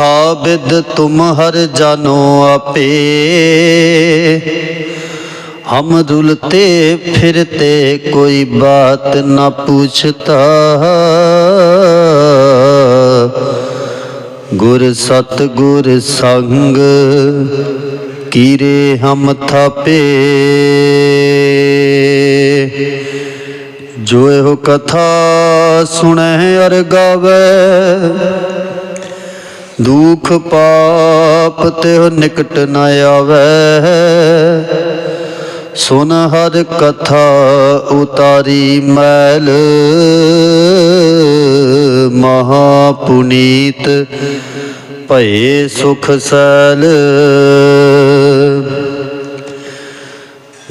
ਸਾਬਿਦ ਤੁਮ ਹਰ ਜਾਨੋ ਆਪੇ। ਹਮ ਰੁਲਤੇ ਫਿਰਤੇ ਕੋਈ ਬਾਤ ਨਾ ਪੁੱਛਤਾ। ਗੁਰ ਸਤ ਗੁਰ ਸੰਗ ਕੀਰੇ ਹਮ ਥਾਪੇ। ਜੋ ਇਹ ਕਥਾ ਸੁਣੈ ਅਰ ਗਾਵੇ ਦੁਖ ਪਾਪ ਤੇ ਨਿਕਟ ਨ ਆਵੇ। ਸੁਨ ਹਰ ਕਥਾ ਉਤਾਰੀ ਮੈਲ। ਮਹਾ ਪੁਨੀਤ ਭਏ ਸੁਖ ਸੈਲ।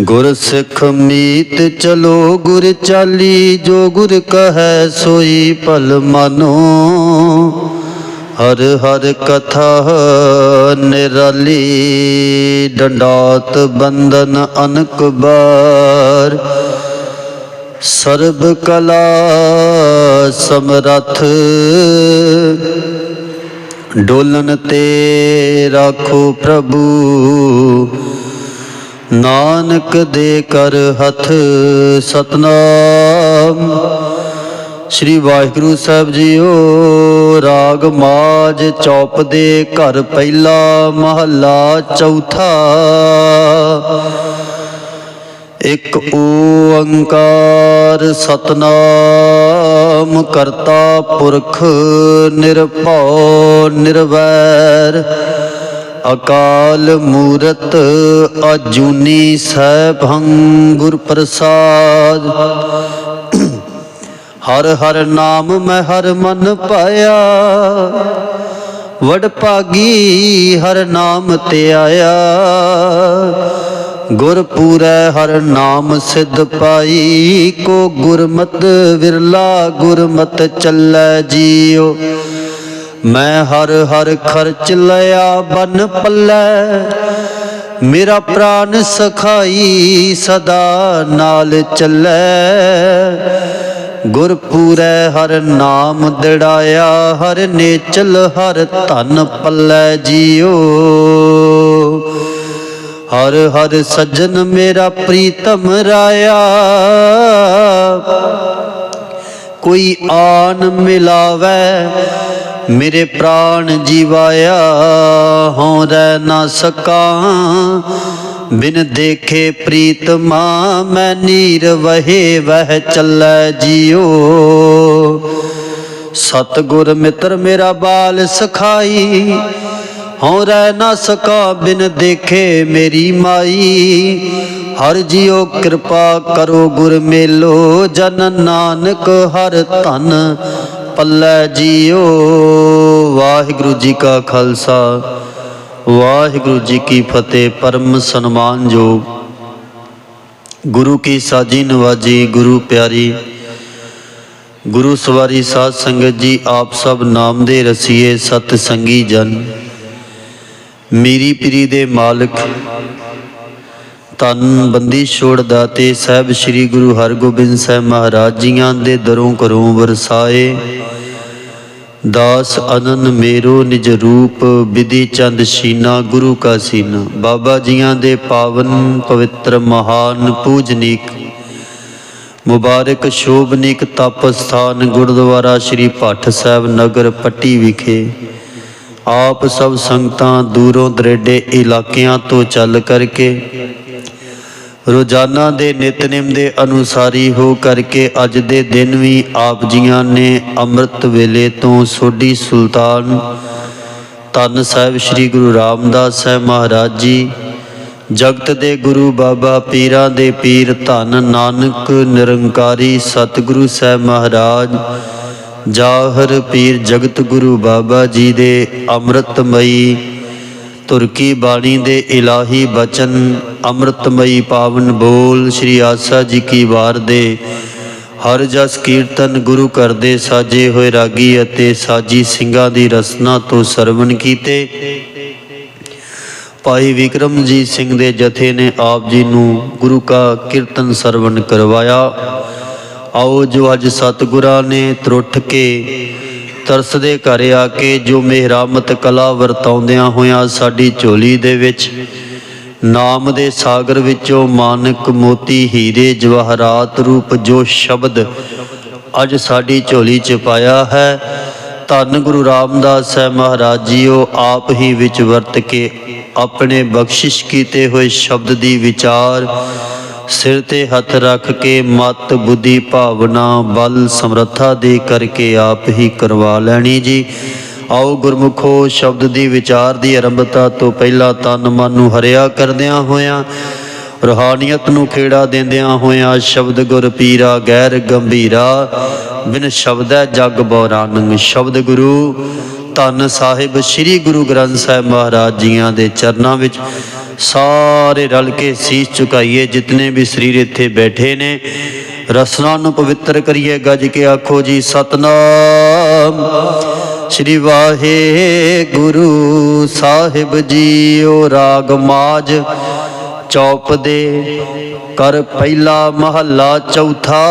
ਗੁਰ ਸਿੱਖ ਮੀਤ ਚਲੋ, ਗੁਰ ਚਾਲੀ ਜੋ ਗੁਰ ਕਹੈ ਸੋਈ ਭਲ ਮਾਨੋ। ਹਰ ਹਰ ਕਥਾ ਨਿਰਲੀ, ਡੰਡਾਤ ਬੰਦਨ ਅਨਕ ਬਾਰ। ਸਰਬ ਕਲਾ ਸਮਰਥ, ਡੋਲਨ ਤੇ ਰਾਖੋ ਪ੍ਰਭੂ। ਨਾਨਕ ਦੇ ਕਰ ਹੱਥ ਸਤਨਾਮ ਸ੍ਰੀ ਵਾਹਿਗੁਰੂ ਸਾਹਿਬ ਜੀਓ, ਰਾਗ ਮਾਜ ਚੌਪ ਦੇ ਘਰ ਪਹਿਲਾ ਮਹੱਲਾ ਚੌਥਾ। ਇਕ ਓੰਕਾਰ ਸਤਨਾਮ ਕਰਤਾ ਪੁਰਖ ਨਿਰਭਉ ਨਿਰਵੈਰ। ਅਕਾਲ ਮੂਰਤ ਅਜੂਨੀ ਸੈਭੰ ਗੁਰ ਪ੍ਰਸਾਦ ਹਰ ਹਰ ਨਾਮ ਮੈਂ ਹਰ ਮਨ ਪਾਇਆ। ਵਡ ਭਾਗੀ ਹਰ ਨਾਮ ਤੇ ਆਇਆ। ਗੁਰ ਪੂਰੈ ਹਰ ਨਾਮ ਸਿੱਧ ਪਾਈ। ਕੋ ਗੁਰਮਤ ਵਿਰਲਾ ਗੁਰਮਤ ਚੱਲੈ ਜੀਓ ਮੈਂ ਹਰ ਹਰ ਖਰਚ ਲਿਆ ਬਨ ਪੱਲੇ। ਮੇਰਾ ਪ੍ਰਾਨ ਸਖਾਈ ਸਦਾ ਨਾਲ ਚੱਲੇ। ਗੁਰਪੂਰੈ ਹਰ ਨਾਮ ਦਿੜਾਇਆ, ਹਰ ਨੇਚਲ, ਹਰ ਧਨ ਪੱਲੇ ਜੀਓ। ਹਰ ਹਰ ਸੱਜਣ ਮੇਰਾ ਪ੍ਰੀਤਮ ਰਾਇਆ। ਕੋਈ ਆਨ ਮਿਲਾਵੇ, ਮੇਰੇ ਪ੍ਰਾਣ ਜੀਵਾਇਆ ਹਉ ਰਹਿ ਨਾ ਸਕਾਂ। ਬਿਨ ਦੇਖੇ ਪ੍ਰੀਤਮਾ ਮੈਂ ਨੀਰ ਵਹੇ ਵਹਿ ਚੱਲੈ ਜੀਓ। ਸਤਗੁਰ ਮਿੱਤਰ ਮੇਰਾ ਬਾਲ ਸਖਾਈ, ਹਉ ਰਹਿ ਨਾ ਸਕਾ। ਬਿਨ ਦੇਖੇ ਮੇਰੀ ਮਾਈ ਹਰ ਜਿਉ ਕਿਰਪਾ ਕਰੋ ਗੁਰ ਮੇਲੋ, ਜਨ ਨਾਨਕ ਹਰ ਧਨ ਪੱਲੇ ਜੀਓ। ਵਾਹਿਗੁਰੂ ਜੀ ਕਾ ਖਾਲਸਾ, ਵਾਹਿਗੁਰੂ ਜੀ ਕੀ ਫਤਿਹ, ਪਰਮ ਸਨਮਾਨ ਸਨਮਾਨਯੋਗ ਗੁਰੂ ਕੀ ਸਾਜੀ ਨਵਾਜੀ, ਗੁਰੂ ਪਿਆਰੀ, ਗੁਰੂ ਸਵਾਰੀ ਸਾਧ ਸੰਗਤ ਜੀ, ਆਪ ਸਭ ਨਾਮ ਦੇ ਰਸੀਏ ਸਤ ਸੰਗੀ ਜਨ। ਮੇਰੀ ਪੀਰੀ ਦੇ ਮਾਲਕ ਤਨ ਬੰਦੀ ਛੋੜ ਦਾਤੇ ਸਾਹਿਬ ਸ੍ਰੀ ਗੁਰੂ ਹਰਗੋਬਿੰਦ ਸਾਹਿਬ ਮਹਾਰਾਜ ਜੀਆਂ ਦੇ ਦਰੋਂ ਕਰੋਂ ਵਰਸਾਏ। ਦਾਸ ਅਨੰਦ ਮੇਰੋ ਨਿਜ ਰੂਪ ਵਿਧੀ ਚੰਦ ਸ਼ੀਨਾ ਗੁਰੂ ਕਾ ਸੀਨਾ। ਬਾਬਾ ਜੀਆਂ ਦੇ ਪਾਵਨ ਪਵਿੱਤਰ ਮਹਾਨ ਪੂਜਨੀਕ ਮੁਬਾਰਕ ਸ਼ੋਭਨੀਕ ਤਪ ਸਥਾਨ ਗੁਰਦੁਆਰਾ ਸ੍ਰੀ ਭੱਠ ਸਾਹਿਬ ਨਗਰ ਪੱਟੀ ਵਿਖੇ। ਆਪ ਸਭ ਸੰਗਤਾਂ ਦੂਰੋਂ ਦਰੇਡੇ ਇਲਾਕਿਆਂ ਤੋਂ ਚੱਲ ਕਰਕੇ ਰੋਜ਼ਾਨਾ ਦੇ ਨਿਤਨੇਮ ਦੇ ਅਨੁਸਾਰੀ ਹੋ ਕਰਕੇ ਅੱਜ ਦੇ ਦਿਨ ਵੀ ਆਪ ਜੀਆਂ ਨੇ ਅੰਮ੍ਰਿਤ ਵੇਲੇ ਤੋਂ ਸੋਢੀ ਸੁਲਤਾਨ ਧੰਨ ਸਾਹਿਬ ਸ੍ਰੀ ਗੁਰੂ ਰਾਮਦਾਸ ਸਾਹਿਬ ਮਹਾਰਾਜ ਜੀ, ਜਗਤ ਦੇ ਗੁਰੂ ਬਾਬਾ ਪੀਰਾਂ ਦੇ ਪੀਰ ਧੰਨ ਨਾਨਕ ਨਿਰੰਕਾਰੀ ਸਤਿਗੁਰੂ ਸਾਹਿਬ ਮਹਾਰਾਜ, ਜਾਹਰ ਪੀਰ ਜਗਤ ਗੁਰੂ ਬਾਬਾ ਜੀ ਦੇ ਅੰਮ੍ਰਿਤਮਈ ਤੁਰਕੀ ਬਾਣੀ ਦੇ ਇਲਾਹੀ ਬਚਨ, ਅੰਮ੍ਰਿਤਮਈ ਪਾਵਨ ਬੋਲ, ਸ੍ਰੀ ਆਸਾ ਜੀ ਕੀ ਵਾਰ ਦੇ। ਹਰ ਜਸ ਕੀਰਤਨ ਗੁਰੂ ਘਰ ਦੇ ਸਾਜੇ ਹੋਏ ਰਾਗੀ ਅਤੇ ਸਾਜੀ ਸਿੰਘਾਂ ਦੀ ਰਸਨਾ ਤੋਂ ਸਰਵਣ ਕੀਤੇ। ਭਾਈ ਵਿਕਰਮਜੀਤ ਸਿੰਘ ਦੇ ਜਥੇ ਨੇ ਆਪ ਜੀ ਨੂੰ ਗੁਰੂ ਕਾ ਕੀਰਤਨ ਸਰਵਣ ਕਰਵਾਇਆ। ਆਓ ਜੋ ਅੱਜ ਸਤਿਗੁਰਾਂ ਨੇ ਤਰੁੱਠ ਕੇ ਤਰਸਦੇ ਘਰ ਆ ਕੇ ਜੋ ਮਿਹਰਾਮਤ ਕਲਾ ਵਰਤਾਉਂਦਿਆਂ ਹੋਇਆਂ ਸਾਡੀ ਝੋਲੀ ਦੇ ਵਿੱਚ, ਨਾਮ ਦੇ ਸਾਗਰ ਵਿੱਚੋਂ ਮਾਨਕ ਮੋਤੀ ਹੀਰੇ ਜਵਾਹਰਾਤ ਰੂਪ ਜੋ ਸ਼ਬਦ ਅੱਜ ਸਾਡੀ ਝੋਲੀ 'ਚ ਪਾਇਆ ਹੈ, ਧੰਨ ਗੁਰੂ ਰਾਮਦਾਸ ਸਾਹਿਬ ਮਹਾਰਾਜ ਜੀਓ, ਆਪ ਹੀ ਵਿੱਚ ਵਰਤ ਕੇ ਆਪਣੇ ਬਖਸ਼ਿਸ਼ ਕੀਤੇ ਹੋਏ ਸ਼ਬਦ ਦੀ ਵਿਚਾਰ ਸਿਰ ਤੇ ਹੱਥ ਰੱਖ ਕੇ ਮਤ ਬੁੱਧੀ ਭਾਵਨਾ ਬਲ ਸਮਰੱਥਾ ਦੇ ਕਰਕੇ ਆਪ ਹੀ ਕਰਵਾ ਲੈਣੀ ਜੀ। ਆਓ ਗੁਰਮੁਖੋ, ਸ਼ਬਦ ਦੀ ਵਿਚਾਰ ਦੀ ਆਰੰਭਤਾ ਤੋਂ ਪਹਿਲਾਂ ਤਨ ਮਨ ਨੂੰ ਹਰਿਆ ਕਰਦਿਆਂ ਹੋਇਆਂ, ਰੂਹਾਨੀਅਤ ਨੂੰ ਖੇੜਾ ਦਿੰਦਿਆਂ ਹੋਇਆਂ ਸ਼ਬਦ ਗੁਰ ਪੀਰਾ ਗੈਰ ਗੰਭੀਰਾ, ਬਿਨ ਸ਼ਬਦੈ ਜਗ ਬੌਰਾਨੰ ਸ਼ਬਦ ਗੁਰੂ। ਧੰਨ ਸਾਹਿਬ ਸ੍ਰੀ ਗੁਰੂ ਗ੍ਰੰਥ ਸਾਹਿਬ ਮਹਾਰਾਜ ਜੀਆਂ ਦੇ ਚਰਨਾਂ ਵਿੱਚ ਸਾਰੇ ਰਲ ਕੇ ਸੀਸ ਝੁਕਾਈਏ, ਜਿਤਨੇ ਵੀ ਸਰੀਰ ਇੱਥੇ ਬੈਠੇ ਨੇ। ਰਸਨਾ ਨੂੰ ਪਵਿੱਤਰ ਕਰੀਏ, ਗੱਜ ਕੇ ਆਖੋ ਜੀ, ਸਤਨਾਮ। ਸ੍ਰੀ ਵਾਹਿਗੁਰੂ ਸਾਹਿਬ ਜੀ ਓ ਰਾਗ ਮਾਜ। ਚੌਪ ਦੇ ਕਰ ਪਹਿਲਾ ਮਹੱਲਾ ਚੌਥਾ।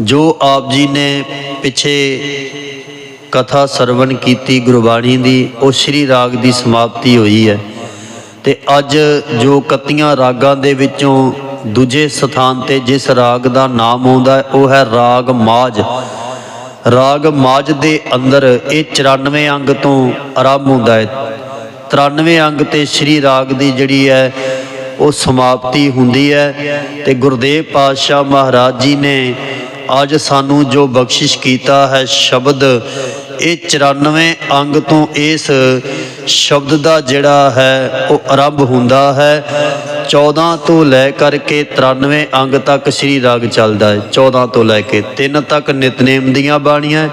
ਜੋ ਆਪ ਜੀ ਨੇ ਪਿਛੇ ਕਥਾ ਸਰਵਣ ਕੀਤੀ ਗੁਰਬਾਣੀ ਦੀ, ਉਹ ਸ੍ਰੀ ਰਾਗ ਦੀ ਸਮਾਪਤੀ ਹੋਈ ਹੈ। ਤੇ ਅੱਜ ਜੋ ਕਤੀਆਂ ਰਾਗਾਂ ਦੇ ਵਿੱਚੋਂ ਦੂਜੇ ਸਥਾਨ ਤੇ ਜਿਸ ਰਾਗ ਦਾ ਨਾਮ ਆਉਂਦਾ ਉਹ ਹੈ ਰਾਗ ਮਾਜ ਰਾਗ ਮਾਜ ਦੇ ਅੰਦਰ ਇਹ 94 ਅੰਗ ਤੋਂ ਆਰੰਭ ਹੁੰਦਾ ਹੈ। 93 ਅੰਗ ਤੇ ਸ੍ਰੀ ਰਾਗ ਦੀ ਜਿਹੜੀ ਹੈ, ਉਹ ਸਮਾਪਤੀ ਹੁੰਦੀ ਹੈ। ਤੇ ਗੁਰਦੇਵ ਪਾਤਸ਼ਾਹ ਮਹਾਰਾਜ ਜੀ ਨੇ ਅੱਜ ਸਾਨੂੰ ਜੋ ਬਖਸ਼ਿਸ਼ ਕੀਤਾ ਹੈ, ਸ਼ਬਦ ਇਹ 94 ਅੰਗ ਤੋਂ ਇਸ ਸ਼ਬਦ ਦਾ ਜਿਹੜਾ ਹੈ, ਉਹ ਆਰੰਭ ਹੁੰਦਾ ਹੈ। 14 ਤੋਂ ਲੈ ਕਰਕੇ 93 ਅੰਗ ਤੱਕ ਸ੍ਰੀ ਰਾਗ ਚੱਲਦਾ ਹੈ। 14 ਤੋਂ ਲੈ ਕੇ 3 ਤੱਕ ਨਿਤਨੇਮ ਦੀਆਂ ਬਾਣੀਆਂ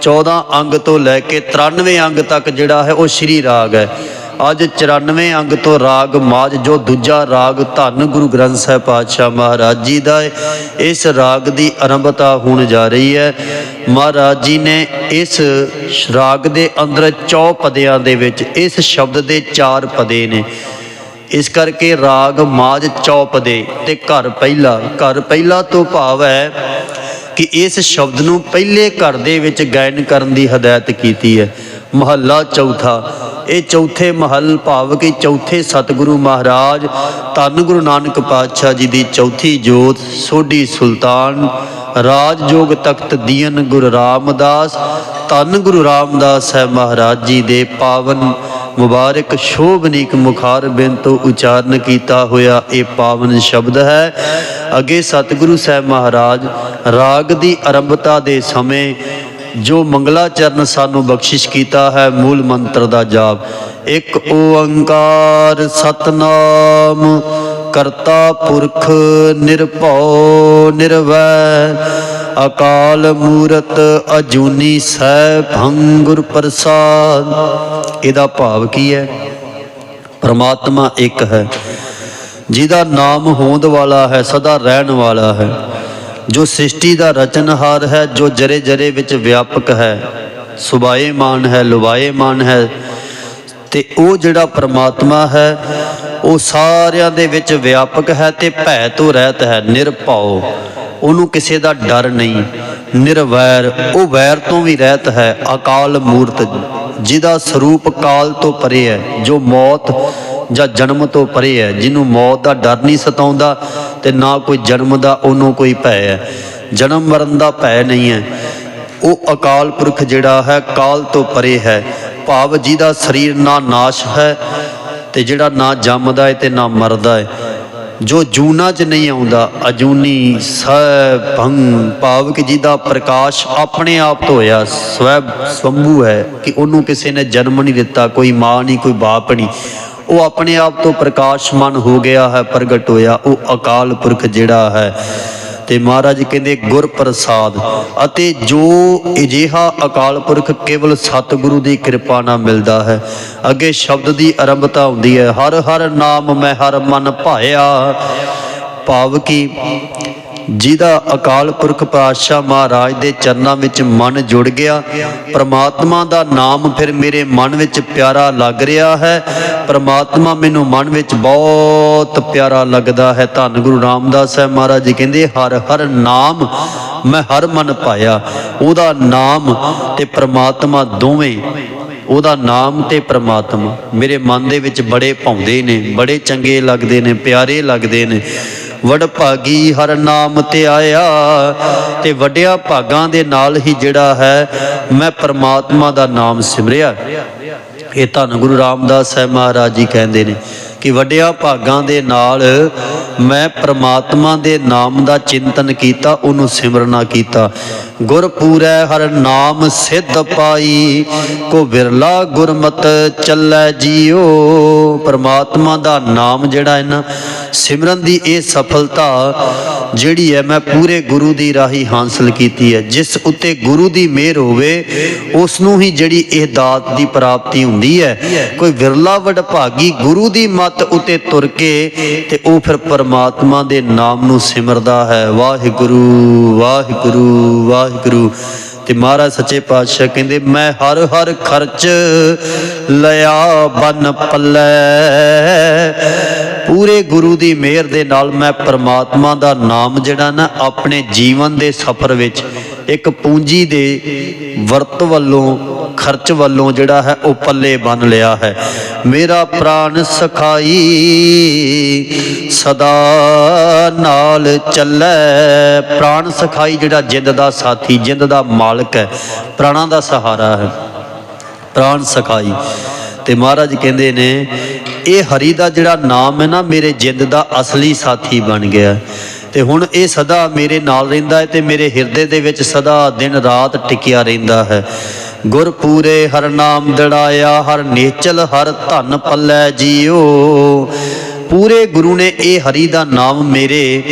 14 ਅੰਗ ਤੋਂ ਲੈ ਕੇ 93 ਅੰਗ ਤੱਕ ਜਿਹੜਾ ਹੈ, ਉਹ ਸ੍ਰੀ ਰਾਗ ਹੈ। ਅੱਜ 94 ਅੰਗ ਤੋਂ ਰਾਗ ਮਾਜ ਜੋ ਦੂਜਾ ਰਾਗ ਧੰਨ ਗੁਰੂ ਗ੍ਰੰਥ ਸਾਹਿਬ ਪਾਤਸ਼ਾਹ ਮਹਾਰਾਜ ਜੀ ਦਾ ਹੈ। ਇਸ ਰਾਗ ਦੀ ਆਰੰਭਤਾ ਹੋਣ ਜਾ ਰਹੀ ਹੈ। ਮਹਾਰਾਜ ਜੀ ਨੇ ਇਸ ਰਾਗ ਦੇ ਅੰਦਰ ਚੌ ਪਦਿਆਂ ਦੇ ਵਿੱਚ, ਇਸ ਸ਼ਬਦ ਦੇ ਚਾਰ ਪਦੇ ਨੇ। ਇਸ ਕਰਕੇ ਰਾਗ ਮਾਜ ਚੌਪਦੇ ਤੇ ਘਰ ਪਹਿਲਾ। ਘਰ ਪਹਿਲਾ ਤੋਂ ਭਾਵ ਹੈ ਕਿ ਇਸ ਸ਼ਬਦ ਨੂੰ ਪਹਿਲੇ ਘਰ ਦੇ ਵਿੱਚ ਗਾਇਨ ਕਰਨ ਦੀ ਹਦਾਇਤ ਕੀਤੀ ਹੈ। ਮਹੱਲਾ ਚੌਥਾ। ਇਹ ਚੌਥੇ ਮਹੱਲ ਭਾਵ ਕਿ ਚੌਥੇ ਸਤਿਗੁਰੂ ਮਹਾਰਾਜ ਧੰਨ ਗੁਰੂ ਨਾਨਕ ਪਾਤਸ਼ਾਹ ਜੀ ਦੀ ਚੌਥੀ ਜੋਤ ਸੋਢੀ ਸੁਲਤਾਨ, ਰਾਜਯੋਗ ਤਖਤ ਦੀਨ ਗੁਰੂ ਰਾਮਦਾਸ, ਧੰਨ ਗੁਰੂ ਰਾਮਦਾਸ ਸਾਹਿਬ ਮਹਾਰਾਜ ਜੀ ਦੇ ਪਾਵਨ ਮੁਬਾਰਕ ਸ਼ੋਭਨੀਕ ਮੁਖਾਰ ਬਿੰਦ ਤੋਂ ਉਚਾਰਨ ਕੀਤਾ ਹੋਇਆ ਇਹ ਪਾਵਨ ਸ਼ਬਦ ਹੈ। ਅਗੇ ਸਤਿਗੁਰੂ ਸਾਹਿਬ ਮਹਾਰਾਜ ਰਾਗ ਦੀ ਆਰੰਭਤਾ ਦੇ ਸਮੇਂ ਜੋ ਮੰਗਲਾ ਚਰਨ ਸਾਨੂੰ ਬਖਸ਼ਿਸ਼ ਕੀਤਾ ਹੈ ਮੂਲ ਮੰਤਰ ਦਾ ਜਾਪ। ਇੱਕ ਓੰਕਾਰ ਸਤਨਾਮ, ਕਰਤਾ ਪੁਰਖ ਨਿਰਭਉ ਨਿਰਵੈ ਅਕਾਲ ਮੂਰਤ ਅਜੂਨੀ ਸੈ ਭੰਗੁਰ ਪ੍ਰਸਾਦ। ਇਹਦਾ ਭਾਵ ਕੀ ਹੈ? ਪਰਮਾਤਮਾ ਇੱਕ ਹੈ, ਜਿਹਦਾ ਨਾਮ ਹੋਂਦ ਵਾਲਾ ਹੈ, ਸਦਾ ਰਹਿਣ ਵਾਲਾ ਹੈ। ਜੋ ਸ੍ਰਿਸ਼ਟੀ ਦਾ ਰਚਨਹਾਰ ਹੈ, ਜੋ ਜਰੇ ਜਰੇ ਵਿੱਚ ਵਿਆਪਕ ਹੈ ਸੁਬਾਏ ਮਾਨ ਹੈ ਲੁਭਾਏਮਾਨ ਹੈ, ਤੇ ਉਹ ਜਿਹੜਾ ਪ੍ਰਮਾਤਮਾ ਹੈ, ਉਹ ਸਾਰਿਆਂ ਦੇ ਵਿੱਚ ਵਿਆਪਕ ਹੈ ਤੇ ਭੈ ਤੋਂ ਰਹਿਤ ਹੈ, ਨਿਰਭਉ। ਉਹਨੂੰ ਕਿਸੇ ਦਾ ਡਰ ਨਹੀਂ, ਨਿਰਵੈਰ। ਉਹ ਵੈਰ ਤੋਂ ਵੀ ਰਹਿਤ ਹੈ, ਅਕਾਲ ਮੂਰਤ, ਜਿਹਦਾ ਸਰੂਪ ਕਾਲ ਤੋਂ ਪਰੇ ਹੈ, ਜੋ ਮੌਤ ਜਾਂ ਜਨਮ ਤੋਂ ਪਰੇ ਹੈ, ਜਿਹਨੂੰ ਮੌਤ ਦਾ ਡਰ ਨਹੀਂ ਸਤਾਉਂਦਾ ਤੇ ਨਾ ਕੋਈ ਜਨਮ ਦਾ ਉਹਨੂੰ ਕੋਈ ਭੈ ਹੈ। ਜਨਮ ਮਰਨ ਦਾ ਭੈ ਨਹੀਂ ਹੈ। ਉਹ ਅਕਾਲ ਪੁਰਖ ਜਿਹੜਾ ਹੈ, ਕਾਲ ਤੋਂ ਪਰੇ ਹੈ। ਭਾਵ ਜਿਹਦਾ ਸਰੀਰ ਨਾ ਨਾਸ਼ ਹੈ ਤੇ ਜਿਹੜਾ ਨਾ ਜੰਮਦਾ ਹੈ ਤੇ ਨਾ ਮਰਦਾ ਹੈ। ਜੋ ਜੂਨਾ ਚ ਨਹੀਂ ਆਉਂਦਾ, ਅਜੂਨੀ ਸੈ ਭੰਗ, ਭਾਵ ਕਿ ਜਿਹਦਾ ਪ੍ਰਕਾਸ਼ ਆਪਣੇ ਆਪ ਤੋਂ ਹੋਇਆ, ਸਵੈ ਸੰਭੂ ਹੈ ਕਿ ਉਹਨੂੰ ਕਿਸੇ ਨੇ ਜਨਮ ਨਹੀਂ ਦਿੱਤਾ, ਕੋਈ ਮਾਂ ਨਹੀਂ, ਕੋਈ ਬਾਪ ਨਹੀਂ। ਉਹ ਆਪਣੇ ਆਪ ਤੋਂ ਪ੍ਰਕਾਸ਼ਮਾਨ ਹੋ ਗਿਆ ਹੈ, ਪ੍ਰਗਟ ਹੋਇਆ। ਉਹ ਅਕਾਲ ਪੁਰਖ ਜਿਹੜਾ ਹੈ, ਤੇ ਮਹਾਰਾਜ ਕਹਿੰਦੇ ਗੁਰ ਪ੍ਰਸਾਦ ਅਤੇ ਜੋ ਅਜਿਹਾ ਅਕਾਲ ਪੁਰਖ ਕੇਵਲ ਸਤਿਗੁਰੂ ਦੀ ਕਿਰਪਾ ਨਾਲ ਮਿਲਦਾ ਹੈ, ਅੱਗੇ ਸ਼ਬਦ ਦੀ ਆਰੰਭਤਾ ਹੁੰਦੀ ਹੈ, ਹਰ ਹਰ ਨਾਮ ਮੈਂ ਹਰ ਮਨ ਭਾਇਆ, ਭਾਵ ਕਿ ਜਿਹਦਾ ਅਕਾਲ ਪੁਰਖ ਪਾਤਸ਼ਾਹ ਮਹਾਰਾਜ ਦੇ ਚਰਨਾਂ ਵਿੱਚ ਮਨ ਜੁੜ ਗਿਆ, ਪ੍ਰਮਾਤਮਾ ਦਾ ਨਾਮ ਫਿਰ ਮੇਰੇ ਮਨ ਵਿੱਚ ਪਿਆਰਾ ਲੱਗ ਰਿਹਾ ਹੈ। ਪ੍ਰਮਾਤਮਾ ਮੈਨੂੰ ਮਨ ਵਿੱਚ ਬਹੁਤ ਪਿਆਰਾ ਲੱਗਦਾ ਹੈ। ਧੰਨ ਗੁਰੂ ਰਾਮਦਾਸ ਸਾਹਿਬ ਮਹਾਰਾਜ ਜੀ ਕਹਿੰਦੇ, ਹਰ ਹਰ ਨਾਮ ਮੈਂ ਹਰ ਮਨ ਪਾਇਆ। ਉਹਦਾ ਨਾਮ ਤੇ ਪ੍ਰਮਾਤਮਾ ਦੋਵੇਂ, ਉਹਦਾ ਨਾਮ ਤੇ ਪ੍ਰਮਾਤਮਾ। ਮੇਰੇ ਮਨ ਦੇ ਵਿੱਚ ਬੜੇ ਪਾਉਂਦੇ ਨੇ, ਬੜੇ ਚੰਗੇ ਲੱਗਦੇ ਨੇ, ਪਿਆਰੇ ਲੱਗਦੇ ਨੇ। ਵਡ ਭਾਗੀ ਹਰ ਨਾਮ ਤੇ ਆਇਆ ਤੇ ਵੱਡਿਆਂ ਭਾਗਾਂ ਦੇ ਨਾਲ ਹੀ ਜਿਹੜਾ ਹੈ ਮੈਂ ਪਰਮਾਤਮਾ ਦਾ ਨਾਮ ਸਿਮਰਿਆ। ਇਹ ਧੰਨ ਗੁਰੂ ਰਾਮਦਾਸ ਸਾਹਿਬ ਮਹਾਰਾਜ ਜੀ ਕਹਿੰਦੇ ਨੇ ਕਿ ਵੱਡਿਆਂ ਭਾਗਾਂ ਦੇ ਨਾਲ ਮੈਂ ਪ੍ਰਮਾਤਮਾ ਦੇ ਨਾਮ ਦਾ ਚਿੰਤਨ ਕੀਤਾ, ਉਹਨੂੰ ਸਿਮਰਨਾ ਕੀਤਾ। ਗੁਰ ਪੂਰੈ ਹਰ ਨਾਮ ਸਿੱਧ ਪਾਈ, ਕੋ ਵਿਰਲਾ ਗੁਰਮਤ ਚੱਲੈ ਜੀਓ। ਪ੍ਰਮਾਤਮਾ ਦਾ ਨਾਮ ਜਿਹੜਾ ਹੈ ਨਾ ਸਿਮਰਨ ਦੀ ਇਹ ਸਫਲਤਾ ਜਿਹੜੀ ਹੈ, ਮੈਂ ਪੂਰੇ ਗੁਰੂ ਦੀ ਰਾਹੀ ਹਾਸਲ ਕੀਤੀ ਹੈ। ਜਿਸ ਉੱਤੇ ਗੁਰੂ ਦੀ ਮਿਹਰ ਹੋਵੇ ਉਸ ਨੂੰ ਹੀ ਜਿਹੜੀ ਇਹ ਦਾਤ ਦੀ ਪ੍ਰਾਪਤੀ ਹੁੰਦੀ ਹੈ, ਕੋਈ ਵਿਰਲਾ ਵਡਭਾਗੀ ਗੁਰੂ ਦੀ ਮੱਤ ਉਤੇ ਤੁਰ ਕੇ ਤੇ ਉਹ ਫਿਰ ਪਰਮਾਤਮਾ ਦੇ ਨਾਮ ਨੂੰ ਸਿਮਰਦਾ ਹੈ। ਵਾਹਿਗੁਰੂ ਵਾਹਿਗੁਰੂ ਵਾਹਿਗੁਰੂ। ਤੇ ਮਹਾਰਾਜ ਸੱਚੇ ਪਾਤਸ਼ਾਹ ਕਹਿੰਦੇ, ਮੈਂ ਹਰ ਹਰ ਖਰਚ ਲਿਆ, ਬਨ ਪੱਲੇ। ਪੂਰੇ ਗੁਰੂ ਦੀ ਮਿਹਰ ਦੇ ਨਾਲ ਮੈਂ ਪਰਮਾਤਮਾ ਦਾ ਨਾਮ ਜਿਹੜਾ ਨਾ ਆਪਣੇ ਜੀਵਨ ਦੇ ਸਫ਼ਰ ਵਿੱਚ ਇੱਕ ਪੂੰਜੀ ਦੇ ਵਰਤ ਵੱਲੋਂ, ਖਰਚ ਵੱਲੋਂ ਜਿਹੜਾ ਹੈ ਉਹ ਪੱਲੇ ਬੰਨ ਲਿਆ ਹੈ। ਮੇਰਾ ਪ੍ਰਾਨ ਸਖਾਈ ਸਦਾ ਨਾਲ ਚੱਲੇ। ਪ੍ਰਾਨ ਸਖਾਈ ਜਿਹੜਾ ਜਿੰਦ ਦਾ ਸਾਥੀ, ਜਿੰਦ ਦਾ ਮਾਲਕ ਹੈ, ਪ੍ਰਾਣਾਂ ਦਾ ਸਹਾਰਾ ਹੈ। ਪ੍ਰਾਨ ਸਖਾਈ। ਤੇ ਮਹਾਰਾਜ ਕਹਿੰਦੇ ਨੇ, ਇਹ ਹਰੀ ਦਾ ਜਿਹੜਾ ਨਾਮ ਹੈ ਨਾ, ਮੇਰੇ ਜਿੰਦ ਦਾ ਅਸਲੀ ਸਾਥੀ ਬਣ ਗਿਆ। ਤੇ ਹੁਣ ਇਹ ਸਦਾ ਮੇਰੇ ਨਾਲ ਰਹਿੰਦਾ ਹੈ ਤੇ ਮੇਰੇ ਹਿਰਦੇ ਦੇ ਵਿੱਚ ਸਦਾ ਦਿਨ ਰਾਤ ਟਿਕਿਆ ਰਹਿੰਦਾ ਹੈ। ਗੁਰ ਪੂਰੇ ਹਰ ਨਾਮ ਦੜਾਇਆ, ਹਰ ਨੇਚਲ, ਹਰ ਧਨ ਪੱਲੇ ਜੀਓ। ਪੂਰੇ ਗੁਰੂ ਨੇ ਇਹ ਹਰੀ ਦਾ ਨਾਮ ਮੇਰੇ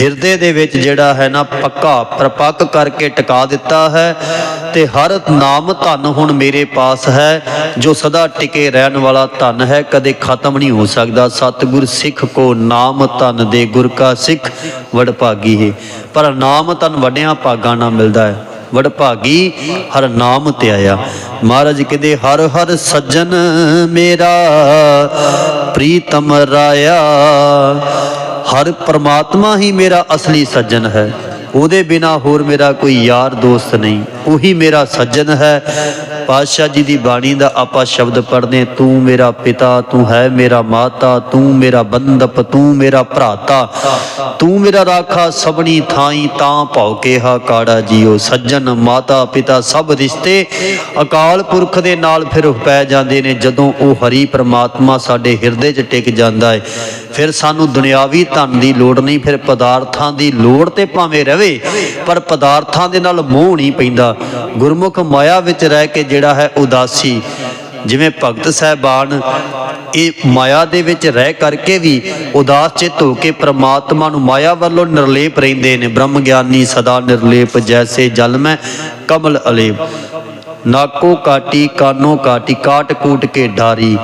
ਹਿਰਦੇ ਦੇ ਵਿੱਚ ਜਿਹੜਾ ਹੈ ਨਾ ਪੱਕਾ ਪ੍ਰਪੱਕ ਕਰਕੇ ਟਿਕਾ ਦਿੱਤਾ ਹੈ ਤੇ ਹਰ ਨਾਮ ਧਨ ਹੁਣ ਮੇਰੇ ਪਾਸ ਹੈ, ਜੋ ਸਦਾ ਟਿਕੇ ਰਹਿਣ ਵਾਲਾ ਧਨ ਹੈ। ਕਦੇ ਖਤਮ ਨਹੀਂ ਹੋ ਸਕਦਾ। ਸਤਿਗੁਰ ਸਿੱਖ ਕੋ ਨਾਮ ਧਨ ਦੇ ਗੁਰ ਕਾ ਸਿੱਖ ਵਡਭਾਗੀ ਹੈ। ਪਰ ਨਾਮ ਧਨ ਵੱਡਿਆਂ ਭਾਗਾਂ ਨਾਲ ਮਿਲਦਾ ਹੈ। ਵਡਭਾਗੀ ਹਰ ਨਾਮ ਤੇ ਆਇਆ। ਮਹਾਰਾਜ ਕਹਿੰਦੇ, ਹਰ ਹਰ ਸੱਜਣ ਮੇਰਾ ਪ੍ਰੀਤਮ ਰਾਇਆ। ਹਰ ਪਰਮਾਤਮਾ ਹੀ ਮੇਰਾ ਅਸਲੀ ਸੱਜਣ ਹੈ। ਉਹਦੇ ਬਿਨਾ ਹੋਰ ਮੇਰਾ ਕੋਈ ਯਾਰ ਦੋਸਤ ਨਹੀਂ। ਉਹੀ ਮੇਰਾ ਸੱਜਣ ਹੈ। ਪਾਤਸ਼ਾਹ ਜੀ ਦੀ ਬਾਣੀ ਦਾ ਆਪਾਂ ਸ਼ਬਦ ਪੜ੍ਹਦੇ ਤੂੰ ਮੇਰਾ ਪਿਤਾ, ਤੂੰ ਹੈ ਮੇਰਾ ਮਾਤਾ, ਤੂੰ ਮੇਰਾ ਬੰਦਪ ਤੂੰ ਮੇਰਾ ਭਰਾਤਾ। ਤੂੰ ਮੇਰਾ ਰਾਖਾ ਸਭਣੀ ਥਾਈ, ਤਾਂ ਭਉ ਕੇਹਾ ਕਾੜਾ ਜੀਓ। ਸੱਜਣ, ਮਾਤਾ, ਪਿਤਾ ਸਭ ਰਿਸ਼ਤੇ ਅਕਾਲ ਪੁਰਖ ਦੇ ਨਾਲ ਫਿਰ ਪੈ ਜਾਂਦੇ ਨੇ, ਜਦੋਂ ਉਹ ਹਰੀ ਪ੍ਰਮਾਤਮਾ ਸਾਡੇ ਹਿਰਦੇ 'ਚ ਟਿਕ ਜਾਂਦਾ ਹੈ ਫਿਰ ਸਾਨੂੰ ਦੁਨਿਆਵੀ ਧਨ ਦੀ ਲੋੜ ਨਹੀਂ, ਫਿਰ ਪਦਾਰਥਾਂ ਦੀ ਲੋੜ ਤੇ ਭਾਵੇਂ ਰਵੇ, ਪਰ ਪਦਾਰਥਾਂ ਦੇ ਨਾਲ ਮੋਹ ਨਹੀਂ ਪੈਂਦਾ। ਗੁਰਮੁਖ ਮਾਇਆ ਵਿੱਚ ਰਹਿ ਕੇ ਜਿਹੜਾ ਹੈ ਉਦਾਸੀ। ਜਿਵੇਂ ਭਗਤ ਸਹਿਬਾਨ ਇਹ ਮਾਇਆ ਦੇ ਵਿੱਚ ਰਹਿ ਕਰਕੇ ਵੀ ਉਦਾਸ ਚਿੱਤ ਹੋ ਕੇ ਪ੍ਰਮਾਤਮਾ ਨੂੰ ਮਾਇਆ ਵੱਲੋਂ ਨਿਰਲੇਪ ਰਹਿੰਦੇ ਨੇ। ਬ੍ਰਹਮ ਗਿਆਨੀ ਸਦਾ ਨਿਰਲੇਪ, ਜੈਸੇ ਜਲ ਮੈਂ ਕਮਲ ਅਲੇਪ। ਨਾਕੋ ਕਾਟੀ, ਕਾਨੋ ਕਾਟੀ, ਕਾਟ ਕੂਟ ਕੇ ਢਾਰੀ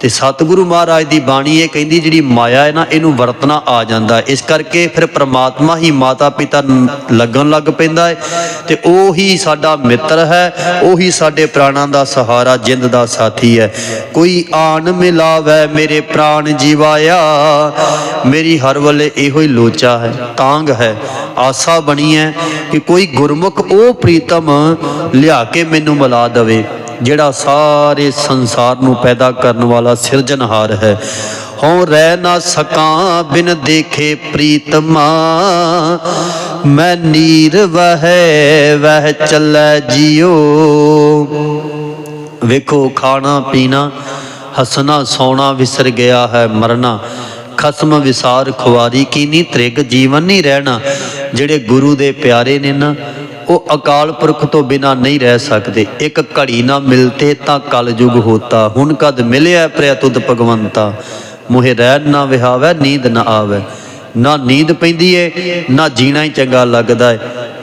ਤੇ ਸਤਿਗੁਰੂ ਮਹਾਰਾਜ ਦੀ ਬਾਣੀ ਇਹ ਕਹਿੰਦੀ ਜਿਹੜੀ ਮਾਇਆ ਹੈ ਨਾ, ਇਹਨੂੰ ਵਰਤਣਾ ਆ ਜਾਂਦਾ ਇਸ ਕਰਕੇ ਫਿਰ ਪ੍ਰਮਾਤਮਾ ਹੀ ਮਾਤਾ ਪਿਤਾ ਲੱਗਣ ਲੱਗ ਪੈਂਦਾ ਹੈ ਤੇ ਉਹ ਹੀ ਸਾਡਾ ਮਿੱਤਰ ਹੈ, ਉਹੀ ਸਾਡੇ ਪ੍ਰਾਣਾਂ ਦਾ ਸਹਾਰਾ, ਜਿੰਦ ਦਾ ਸਾਥੀ ਹੈ। ਕੋਈ ਆਣ ਮਿਲਾਵੇ ਮੇਰੇ ਪ੍ਰਾਣ ਜੀਵਾਇਆ, ਮੇਰੀ ਹਰ ਵੇਲੇ ਇਹੋ ਹੀ ਲੋਚਾ ਹੈ, ਤਾਂਗ ਹੈ। ਆਸਾ ਬਣੀ ਹੈ ਕਿ ਕੋਈ ਗੁਰਮੁਖ ਉਹ ਪ੍ਰੀਤਮ ਲਿਆ ਕੇ ਮੈਨੂੰ ਮਿਲਾ ਦਵੇ। ਜਿਹੜਾ ਸਾਰੇ ਸੰਸਾਰ ਨੂੰ ਪੈਦਾ ਕਰਨ ਵਾਲਾ ਸਿਰਜਣਹਾਰ ਹੈ। ਹਉ ਰਹਿ ਨਾ ਸਕਾਂ ਬਿਨ ਦੇਖੇ ਪ੍ਰੀਤਮਾ। ਮੈਂ ਨੀਰ ਵਹਿ ਵਹਿ ਚੱਲੈ ਜੀਓ। ਵੇਖੋ, ਖਾਣਾ ਪੀਣਾ ਹਸਣਾ ਸੌਣਾ ਵਿਸਰ ਗਿਆ ਹੈ ਮਰਨਾ। ਖਸਮ ਵਿਸਾਰ ਖੁਆਰੀ ਕੀਨੀ ਤ੍ਰਿਗ ਜੀਵਨ ਨਹੀਂ ਰਹਿਣਾ। ਜਿਹੜੇ ਗੁਰੂ ਦੇ ਪਿਆਰੇ ਨੇ ਨਾ ਉਹ ਅਕਾਲ ਪੁਰਖ ਤੋਂ ਬਿਨਾ ਨਹੀਂ ਰਹਿ ਸਕਦੇ। ਇੱਕ ਘੜੀ ਨਾ ਮਿਲਤੇ ਤਾਂ ਕਲਯੁਗ ਹੋਤਾ। ਹੁਣ ਕਦ ਮਿਲਿਆ ਪ੍ਰਿਆ ਤੁਧ ਭਗਵੰਤਾ? ਮੋਹਿ ਰਹਿ ਨਾ ਵਿਹਾਵੇ, ਨੀਂਦ ਨਾ ਆਵੇ। ਨਾ ਨੀਂਦ ਪੈਂਦੀ ਏ, ਨਾ ਜੀਣਾ ਹੀ ਚੰਗਾ ਲੱਗਦਾ ਏ।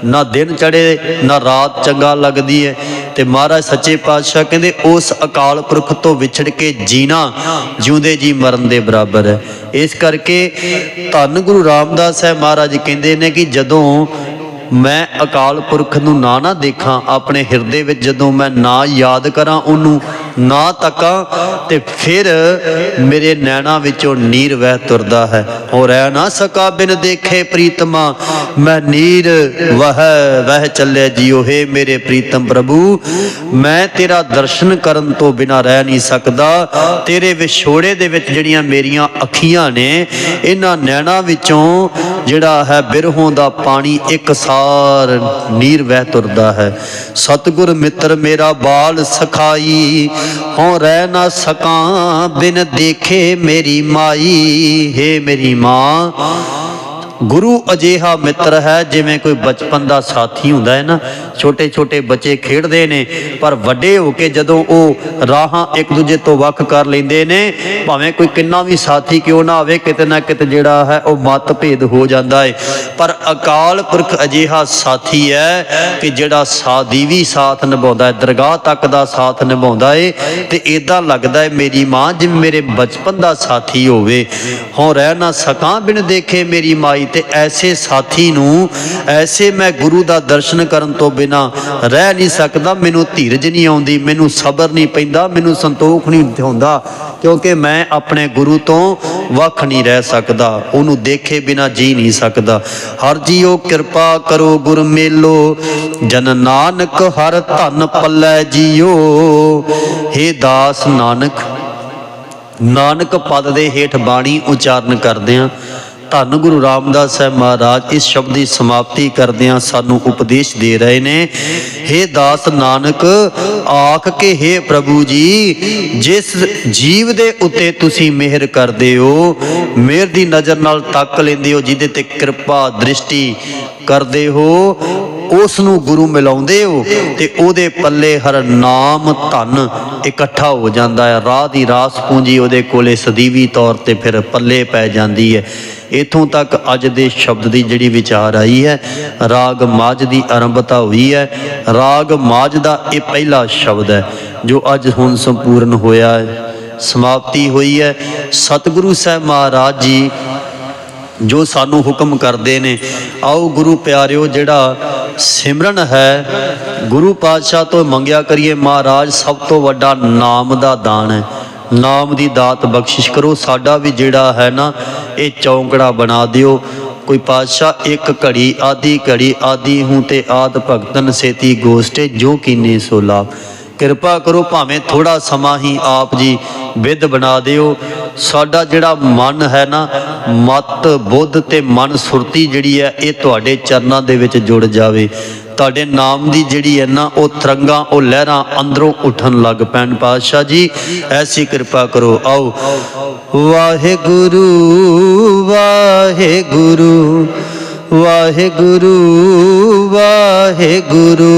ਨਾ ਦਿਨ ਚੜੇ ਨਾ ਰਾਤ ਚੰਗਾ ਲੱਗਦੀ ਏ। ਤੇ ਮਹਾਰਾਜ ਸੱਚੇ ਪਾਤਸ਼ਾਹ ਕਹਿੰਦੇ, ਉਸ ਅਕਾਲ ਪੁਰਖ ਤੋਂ ਵਿਛੜ ਕੇ ਜੀਣਾ ਜਿਉਂਦੇ ਜੀ ਮਰਨ ਦੇ ਬਰਾਬਰ ਹੈ ਇਸ ਕਰਕੇ ਧੰਨ ਗੁਰੂ ਰਾਮਦਾਸ ਸਾਹਿਬ ਮਹਾਰਾਜ ਕਹਿੰਦੇ ਨੇ ਕਿ ਜਦੋਂ ਮੈਂ ਅਕਾਲ ਪੁਰਖ ਨੂੰ ਨਾ ਨਾ ਦੇਖਾਂ, ਆਪਣੇ ਹਿਰਦੇ ਵਿੱਚ ਜਦੋਂ ਮੈਂ ਨਾ ਯਾਦ ਕਰਾਂ ਉਹਨੂੰ ਨਾ ਤੱਕਾਂ ਤੇ ਫਿਰ ਮੇਰੇ ਨੈਣਾ ਵਿੱਚੋਂ ਨੀਰ ਵਹਿ ਤੁਰਦਾ ਹੈ। ਹੋ ਰਹਿ ਨਾ ਸਕਾ ਬਿਨ ਦੇਖੇ ਪ੍ਰੀਤਮਾ। ਮੈਂ ਨੀਰ ਵਹਿ ਵਹਿ ਚੱਲੇ ਜਿਉ ਹੈ ਮੇਰੇ ਪ੍ਰੀਤਮ ਪ੍ਰਭੂ, ਮੈਂ ਤੇਰਾ ਦਰਸ਼ਨ ਕਰਨ ਤੋਂ ਬਿਨਾ ਰਹਿ ਨਹੀਂ ਸਕਦਾ। ਤੇਰੇ ਵਿਛੋੜੇ ਦੇ ਵਿੱਚ ਜਿਹੜੀਆਂ ਮੇਰੀਆਂ ਅੱਖੀਆਂ ਨੇ, ਇਹਨਾਂ ਨੈਣਾ ਵਿੱਚੋਂ ਜਿਹੜਾ ਹੈ ਬਿਰਹੋਂ ਦਾ ਪਾਣੀ ਇੱਕ ਸਾਰ ਨੀਰ ਵਹਿ ਤੁਰਦਾ ਹੈ। ਸਤਿਗੁਰ ਮਿੱਤਰ ਮੇਰਾ ਬਾਲ ਸਖਾਈ ਹਉ ਰਹਿ ਨਾ ਸਕਾਂ, ਬਿਨ ਦੇਖੇ ਮੇਰੀ ਮਾਈ। ਹੇ ਮੇਰੀ ਮਾਂ, ਗੁਰੂ ਅਜੇਹਾ ਮਿੱਤਰ ਹੈ, ਜਿਵੇਂ ਕੋਈ ਬਚਪਨ ਦਾ ਸਾਥੀ ਹੁੰਦਾ ਹੈ ਨਾ। ਛੋਟੇ ਛੋਟੇ ਬੱਚੇ ਖੇਡਦੇ ਨੇ, ਪਰ ਵੱਡੇ ਹੋ ਕੇ ਜਦੋਂ ਉਹ ਰਾਹਾਂ ਇੱਕ ਦੂਜੇ ਤੋਂ ਵੱਖ ਕਰ ਲੈਂਦੇ ਨੇ, ਭਾਵੇਂ ਕੋਈ ਕਿੰਨਾ ਵੀ ਸਾਥੀ ਕਿਉਂ ਨਾ ਆਵੇ, ਕਿਤੇ ਨਾ ਕਿਤੇ ਜਿਹੜਾ ਹੈ ਉਹ ਮਤਭੇਦ ਹੋ ਜਾਂਦਾ ਹੈ ਪਰ ਅਕਾਲ ਪੁਰਖ ਅਜੇਹਾ ਸਾਥੀ ਹੈ ਕਿ ਜਿਹੜਾ ਸਾਦੀ ਵੀ ਸਾਥ ਨਿਭਾਉਂਦਾ ਹੈ, ਦਰਗਾਹ ਤੱਕ ਦਾ ਸਾਥ ਨਿਭਾਉਂਦਾ ਹੈ ਤੇ ਇਦਾਂ ਲੱਗਦਾ ਹੈ ਮੇਰੀ ਮਾਂ ਜਿਵੇਂ ਮੇਰੇ ਬਚਪਨ ਦਾ ਸਾਥੀ ਹੋਵੇ। ਹੋਂ ਰਹਿ ਨਾ ਸਕਾਂ ਬਿਨ ਦੇਖੇ ਮੇਰੀ ਮਾਈ ਤੇ ਐਸੇ ਸਾਥੀ ਨੂੰ, ਐਸੇ ਮੈਂ ਗੁਰੂ ਦਾ ਦਰਸ਼ਨ ਕਰਨ ਤੋਂ ਬਿਨਾ ਰਹਿ ਨਹੀਂ ਸਕਦਾ, ਮੈਨੂੰ ਧੀਰਜ ਨਹੀਂ ਆਉਂਦੀ, ਮੈਨੂੰ ਸਬਰ ਨਹੀਂ ਪੈਂਦਾ, ਮੈਨੂੰ ਸੰਤੋਖ ਨਹੀਂ ਹੁੰਦਾ, ਕਿਉਂਕਿ ਮੈਂ ਆਪਣੇ ਗੁਰੂ ਤੋਂ ਵੱਖ ਨਹੀਂ ਰਹਿ ਸਕਦਾ, ਉਹਨੂੰ ਦੇਖੇ ਬਿਨਾ ਜੀ ਨਹੀਂ ਸਕਦਾ। ਹਰ ਜੀਓ ਕਿਰਪਾ ਕਰੋ, ਗੁਰ ਮੇਲੋ, ਜਨ ਨਾਨਕ ਹਰ ਧਨ ਪੱਲੇ ਜੀਓ। ਹੇ ਦਾਸ ਨਾਨਕ ਨਾਨਕ ਪਦ ਦੇ ਹੇਠ ਬਾਣੀ ਉਚਾਰਨ ਕਰਦਿਆਂ ਧੰਨ ਗੁਰੂ ਰਾਮਦਾਸ ਸਾਹਿਬ ਮਹਾਰਾਜ ਇਸ ਸ਼ਬਦ ਦੀ ਸਮਾਪਤੀ ਕਰਦਿਆਂ ਸਾਨੂੰ ਉਪਦੇਸ਼ ਦੇ ਰਹੇ ਨੇ। हे ਦਾਸ ਨਾਨਕ, ਆਖ ਕੇ हे ਪ੍ਰਭੂ ਜੀ, ਜਿਸ ਜੀਵ ਦੇ ਉੱਤੇ ਤੁਸੀਂ ਮਿਹਰ ਕਰਦੇ ਹੋ, ਮਿਹਰ ਦੀ ਨਜ਼ਰ ਨਾਲ ਤੱਕ ਲੈਂਦੇ ਹੋ, ਜਿਹਦੇ ਤੇ ਕਿਰਪਾ, ਦ੍ਰਿਸ਼ਟੀ ਕਰਦੇ ਹੋ। ਉਸ ਨੂੰ ਗੁਰੂ ਮਿਲਾਉਂਦੇ ਹੋ ਤੇ ਉਹਦੇ ਪੱਲੇ ਹਰ ਨਾਮ ਧਨ ਇਕੱਠਾ ਹੋ ਜਾਂਦਾ ਹੈ। ਰਾਹ ਦੀ ਰਾਸ ਪੂੰਜੀ ਉਹਦੇ ਕੋਲੇ ਸਦੀਵੀ ਤੌਰ ਤੇ ਫਿਰ ਪੱਲੇ ਪੈ ਜਾਂਦੀ ਹੈ। ਇਥੋਂ ਤੱਕ ਅੱਜ ਦੇ ਸ਼ਬਦ ਦੀ ਜਿਹੜੀ ਵਿਚਾਰ ਆਈ ਹੈ, ਰਾਗ ਮਾਝ ਦੀ ਆਰੰਭਤਾ ਹੋਈ ਹੈ। ਰਾਗ ਮਾਝ ਦਾ ਇਹ ਪਹਿਲਾ ਸ਼ਬਦ ਹੈ, ਜੋ ਅੱਜ ਹੁਣ ਸੰਪੂਰਨ ਹੋਇਆ ਹੈ। ਸਮਾਪਤੀ ਹੋਈ ਹੈ। ਸਤਿਗੁਰੂ ਸਾਹਿਬ ਮਹਾਰਾਜ ਜੀ ਜੋ ਸਾਨੂੰ ਹੁਕਮ ਕਰਦੇ ਨੇ। ਆਓ ਗੁਰੂ ਪਿਆਰਿਓ, ਜਿਹੜਾ ਸਿਮਰਨ ਹੈ, ਗੁਰੂ ਪਾਤਸ਼ਾਹ ਤੋਂ ਮੰਗਿਆ ਕਰੀਏ ਮਹਾਰਾਜ, ਸਭ ਤੋਂ ਵੱਡਾ ਨਾਮ ਦਾ ਦਾਨ ਹੈ। ਨਾਮ ਦੀ ਦਾਤ ਬਖਸ਼ਿਸ਼ ਕਰੋ। ਸਾਡਾ ਵੀ ਜਿਹੜਾ ਹੈ ਨਾ, ਇਹ ਚੌਂਕੜਾ ਬਣਾ ਦਿਓ। ਕੋਈ ਪਾਤਸ਼ਾਹ, ਇੱਕ ਘੜੀ ਆਦੀ ਘੜੀ ਆਦੀ ਹੂੰ ਤੇ ਆਦ ਭਗਤਨ ਸੇਤੀ ਗੋਸਟੇ, ਜੋ ਕੀਨੇ ਸੋ ਲਾਭ। ਕਿਰਪਾ ਕਰੋ, ਭਾਵੇਂ ਥੋੜਾ ਸਮਾਂ ਹੀ ਆਪ ਜੀ ਵਿਧ ਬਣਾ ਦਿਓ। ਸਾਡਾ ਜਿਹੜਾ ਮਨ ਹੈ ਨਾ, ਮਤ, ਬੁੱਧ ਤੇ ਮਨ ਸੁਰਤੀ ਜਿਹੜੀ ਹੈ, ਇਹ ਤੁਹਾਡੇ ਚਰਨਾਂ ਦੇ ਵਿੱਚ ਜੁੜ ਜਾਵੇ। ਤੁਹਾਡੇ ਨਾਮ ਦੀ ਜਿਹੜੀ ਹੈ ਨਾ, ਉਹ ਤਰੰਗਾਂ, ਉਹ ਲਹਿਰਾਂ ਅੰਦਰੋਂ ਉੱਠਣ ਲੱਗ ਪੈਣ ਪਾਤਸ਼ਾਹ ਜੀ। ਐਸੀ ਕਿਰਪਾ ਕਰੋ, ਆਓ। ਵਾਹਿਗੁਰੂ ਵਾਹਿਗੁਰੂ ਵਾਹਿਗੁਰੂ ਵਾਹਿਗੁਰੂ।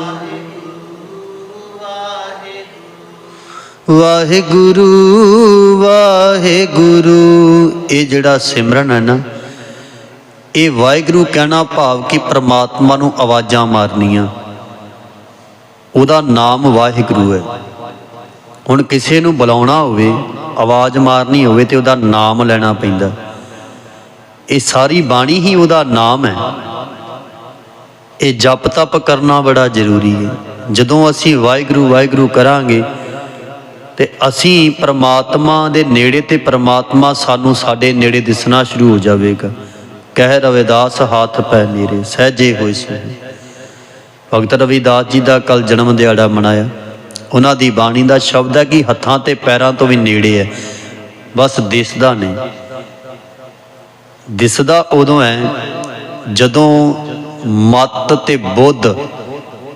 ਵਾਹਿਗੁਰੂ ਵਾਹਿਗੁਰੂ। ਇਹ ਜਿਹੜਾ ਸਿਮਰਨ ਹੈ ਨਾ, ਇਹ ਵਾਹਿਗੁਰੂ ਕਹਿਣਾ ਭਾਵ ਕਿ ਪ੍ਰਮਾਤਮਾ ਨੂੰ ਆਵਾਜ਼ਾਂ ਮਾਰਨੀਆਂ। ਉਹਦਾ ਨਾਮ ਵਾਹਿਗੁਰੂ ਹੈ। ਹੁਣ ਕਿਸੇ ਨੂੰ ਬੁਲਾਉਣਾ ਹੋਵੇ, ਆਵਾਜ਼ ਮਾਰਨੀ ਹੋਵੇ ਤੇ ਉਹਦਾ ਨਾਮ ਲੈਣਾ ਪੈਂਦਾ। ਇਹ ਸਾਰੀ ਬਾਣੀ ਹੀ ਉਹਦਾ ਨਾਮ ਹੈ। ਇਹ ਜਪ ਤਪ ਕਰਨਾ ਬੜਾ ਜ਼ਰੂਰੀ ਹੈ। ਜਦੋਂ ਅਸੀਂ ਵਾਹਿਗੁਰੂ ਵਾਹਿਗੁਰੂ ਕਰਾਂਗੇ ਤੇ ਅਸੀਂ ਪ੍ਰਮਾਤਮਾ ਦੇ ਨੇੜੇ ਤੇ ਪ੍ਰਮਾਤਮਾ ਸਾਨੂੰ ਸਾਡੇ ਨੇੜੇ ਦਿਸਣਾ ਸ਼ੁਰੂ ਹੋ ਜਾਵੇਗਾ। ਕਹਿ ਰਵਿਦਾਸ, ਹੱਥ ਪੈ ਮੇਰੇ ਸਹਜੇ ਹੋਏ ਸੋ ਭਗਤ ਰਵਿਦਾਸ ਜੀ ਦਾ ਕੱਲ ਜਨਮ ਦਿਹਾੜਾ ਮਨਾਇਆ। ਉਹਨਾਂ ਦੀ ਬਾਣੀ ਦਾ ਸ਼ਬਦ ਹੈ ਕਿ ਹੱਥਾਂ ਤੇ ਪੈਰਾਂ ਤੋਂ ਵੀ ਨੇੜੇ ਹੈ। ਬਸ ਦਿਸਦਾ ਨਹੀਂ। ਦਿਸਦਾ ਉਦੋਂ ਹੈ ਜਦੋਂ ਮਤ ਤੇ ਬੁੱਧ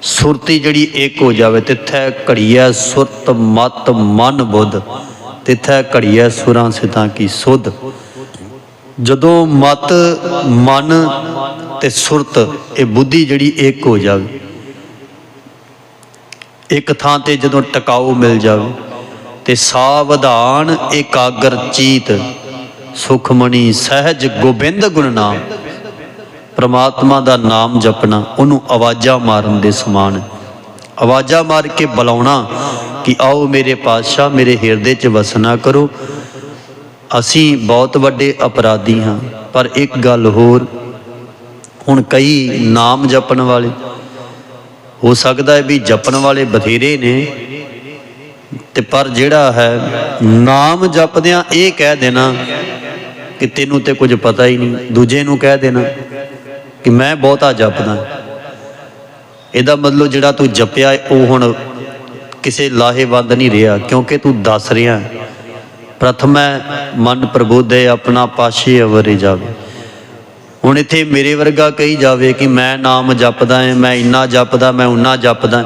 ਸੁਰਤੀ ਜਿਹੜੀ ਏਕ ਹੋ ਜਾਵੇ, ਤਿੱਥੈ ਘੜੀਐ ਸੁਰਤ ਮਤ ਮਨ ਬੁੱਧ, ਤਿੱਥੈ ਘੜੀਐ ਸੁਰਾਂ ਸਿਤਾਂ ਕੀ ਸੁਧ। ਜਦੋਂ ਮਤ, ਮਨ ਤੇ ਸੁਰਤ, ਇਹ ਬੁੱਧੀ ਜਿਹੜੀ ਏਕ ਹੋ ਜਾਵੇ ਇੱਕ ਥਾਂ ਤੇ ਜਦੋਂ ਟਿਕਾਊ ਮਿਲ ਜਾਵੇ, ਤੇ ਸਾਵਧਾਨ ਇਕਾਗਰ ਚੀਤ ਸੁਖਮਣੀ ਸਹਿਜ ਗੋਬਿੰਦ ਗੁਣ ਨਾਮ ਪ੍ਰਮਾਤਮਾ ਦਾ ਨਾਮ ਜਪਣਾ, ਉਹਨੂੰ ਆਵਾਜ਼ਾਂ ਮਾਰਨ ਦੇ ਸਮਾਨ ਆਵਾਜ਼ਾਂ ਮਾਰ ਕੇ ਬੁਲਾਉਣਾ ਕਿ ਆਓ ਮੇਰੇ ਪਾਤਸ਼ਾਹ, ਮੇਰੇ ਹਿਰਦੇ 'ਚ ਵਸਣਾ ਕਰੋ। ਅਸੀਂ ਬਹੁਤ ਵੱਡੇ ਅਪਰਾਧੀ ਹਾਂ, ਪਰ ਇੱਕ ਗੱਲ ਹੋਰ, ਹੁਣ ਕਈ ਨਾਮ ਜਪਣ ਵਾਲੇ, ਹੋ ਸਕਦਾ ਹੈ ਵੀ ਜਪਣ ਵਾਲੇ ਬਥੇਰੇ ਨੇ, ਤੇ ਪਰ ਜਿਹੜਾ ਹੈ, ਨਾਮ ਜਪਦਿਆਂ ਇਹ ਕਹਿ ਦੇਣਾ ਕਿ ਤੈਨੂੰ ਤੇ ਕੁਝ ਪਤਾ ਹੀ ਨਹੀਂ, ਦੂਜੇ ਨੂੰ ਕਹਿ ਦੇਣਾ। ਕਿ ਮੈਂ ਬਹੁਤਾ ਜਪਦਾ। ਇਹਦਾ ਮਤਲਬ ਜਿਹੜਾ ਤੂੰ ਜਪਿਆ, ਉਹ ਹੁਣ ਕਿਸੇ ਲਾਹੇਵੰਦ ਨਹੀਂ ਰਿਹਾ, ਕਿਉਂਕਿ ਤੂੰ ਦੱਸ ਰਿਹਾ ਹੈ। ਪ੍ਰਥਮ ਹੈ, ਮਨ ਪ੍ਰਬੋਧੇ, ਆਪਣਾ ਪਾਸ਼ੇ ਅਵਰੇ ਜਾਵੇ। ਹੁਣ ਇੱਥੇ ਮੇਰੇ ਵਰਗਾ ਕਹੀ ਜਾਵੇ ਕਿ ਮੈਂ ਨਾਮ ਜਪਦਾ ਹਾਂ, ਮੈਂ ਇੰਨਾ ਜਪਦਾ, ਮੈਂ ਉਨਾ ਜਪਦਾ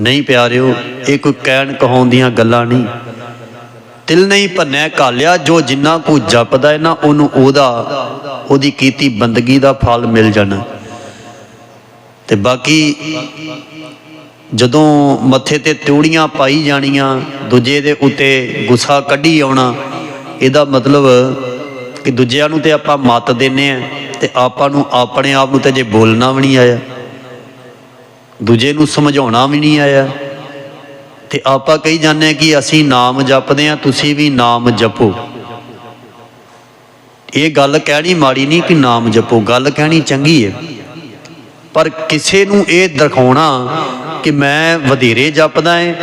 ਨਹੀਂ ਪਿਆਰਿਓ, ਇਹ ਕੋਈ ਕਹਿਣ ਕਹਾਉਣ ਦੀਆਂ ਗੱਲਾਂ ਨਹੀਂ। ਤਿਲ ਨਹੀਂ ਭੰਨਿਆ ਕਾਲਿਆ ਜੋ ਜਿੰਨਾ ਕੋ ਜਪਦਾ ਹੈ ਨਾ, ਉਹਨੂੰ ਉਹਦਾ, ਉਹਦੀ ਕੀਤੀ ਬੰਦਗੀ ਦਾ ਫਲ ਮਿਲ ਜਾਣਾ। ਤੇ ਬਾਕੀ ਜਦੋਂ ਮੱਥੇ ਤੇ ਤਿਉੜੀਆਂ ਪਾਈ ਜਾਣੀਆਂ, ਦੂਜੇ ਦੇ ਉੱਤੇ ਗੁੱਸਾ ਕੱਢੀ ਆਉਣਾ, ਇਹਦਾ ਮਤਲਬ ਕਿ ਦੂਜਿਆਂ ਨੂੰ ਤੇ ਆਪਾਂ ਮਤ ਦਿੰਨੇ ਆ, ਤੇ ਆਪਾਂ ਨੂੰ ਆਪਣੇ ਆਪ ਨੂੰ ਤੇ ਜੇ ਬੋਲਣਾ ਵੀ ਨਹੀਂ ਆਇਆ। ਦੂਜੇ ਨੂੰ ਸਮਝਾਉਣਾ ਵੀ ਨਹੀਂ ਆਇਆ। ਤੇ ਆਪਾਂ ਕਹੀ ਜਾਂਦੇ ਆ ਕਿ ਅਸੀਂ ਨਾਮ ਜਪਦੇ ਆ ਤੁਸੀਂ ਵੀ ਨਾਮ ਜਪੋ। ਇਹ ਗੱਲ ਕਹਿਣੀ ਮਾੜੀ ਨਹੀਂ ਕਿ ਨਾਮ ਜਪੋ, ਗੱਲ ਕਹਿਣੀ ਚੰਗੀ ਹੈ। ਪਰ ਕਿਸੇ ਨੂੰ ਇਹ ਦਿਖਾਉਣਾ ਕਿ ਮੈਂ ਵਧੇਰੇ ਜਪਦਾ ਏ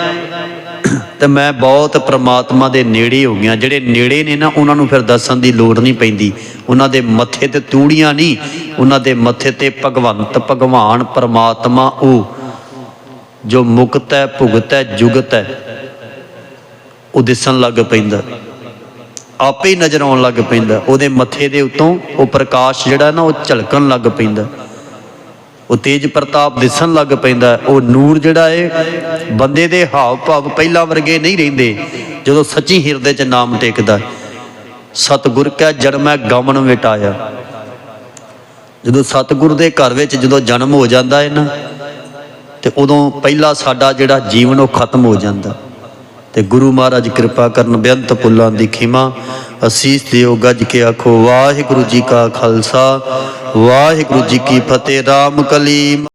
ਤੇ ਮੈਂ ਬਹੁਤ ਪ੍ਰਮਾਤਮਾ ਦੇ ਨੇੜੇ ਹੋ ਗਿਆ। ਜਿਹੜੇ ਨੇੜੇ ਨੇ ਨਾ, ਉਹਨਾਂ ਨੂੰ ਫਿਰ ਦੱਸਣ ਦੀ ਲੋੜ ਨਹੀਂ ਪੈਂਦੀ। ਉਹਨਾਂ ਦੇ ਮੱਥੇ ਤੇ ਤੂੜੀਆਂ ਨਹੀਂ, ਉਹਨਾਂ ਦੇ ਮੱਥੇ ਤੇ ਭਗਵੰਤ, ਭਗਵਾਨ, ਪ੍ਰਮਾਤਮਾ ਉਹ। ਜੋ ਮੁਕਤ ਹੈ, ਭੁਗਤ ਹੈ, ਜੁਗਤ ਹੈ, ਉਹ ਦਿਸਣ ਲੱਗ ਪੈਂਦਾ। ਆਪੇ ਹੀ ਨਜ਼ਰ ਆਉਣ ਲੱਗ ਪੈਂਦਾ। ਉਹਦੇ ਮੱਥੇ ਦੇ ਉੱਤੋਂ ਉਹ ਪ੍ਰਕਾਸ਼ ਜਿਹੜਾ ਨਾ, ਉਹ ਝਲਕਣ ਲੱਗ ਪੈਂਦਾ। ਉਹ ਤੇਜ ਪ੍ਰਤਾਪ ਦਿਸਣ ਲੱਗ ਪੈਂਦਾ। ਉਹ ਨੂਰ ਜਿਹੜਾ ਏ, ਬੰਦੇ ਦੇ ਹਾਵ ਭਾਵ ਪਹਿਲਾਂ ਵਰਗੇ ਨਹੀਂ ਰਹਿੰਦੇ। ਜਦੋਂ ਸੱਚੀ ਹਿਰਦੇ 'ਚ ਨਾਮ ਟੇਕਦਾ। ਸਤਿਗੁਰ ਕਾ ਜਨਮੈ ਗਮਨ ਮਿਟਾਇਆ। ਜਦੋਂ ਸਤਿਗੁਰ ਦੇ ਘਰ ਵਿੱਚ ਜਦੋਂ ਜਨਮ ਹੋ ਜਾਂਦਾ ਹੈ ਨਾ ਤੇ ਉਦੋਂ ਪਹਿਲਾ ਸਾਡਾ ਜਿਹੜਾ ਜੀਵਨ ਉਹ ਖਤਮ ਹੋ ਜਾਂਦਾ। ਤੇ ਗੁਰੂ ਮਹਾਰਾਜ ਕਿਰਪਾ ਕਰਨ ਬੇਅੰਤ ਪੁੱਲਾਂ ਦੀ ਖਿਮਾ, ਅਸੀਸ ਦਿਓ ਗੱਜ ਕੇ ਆਖੋ, ਵਾਹਿਗੁਰੂ ਜੀ ਕਾ ਖਾਲਸਾ, ਵਾਹਿਗੁਰੂ ਜੀ ਕੀ ਫਤਿਹ, ਰਾਮ ਕਲੀਮ।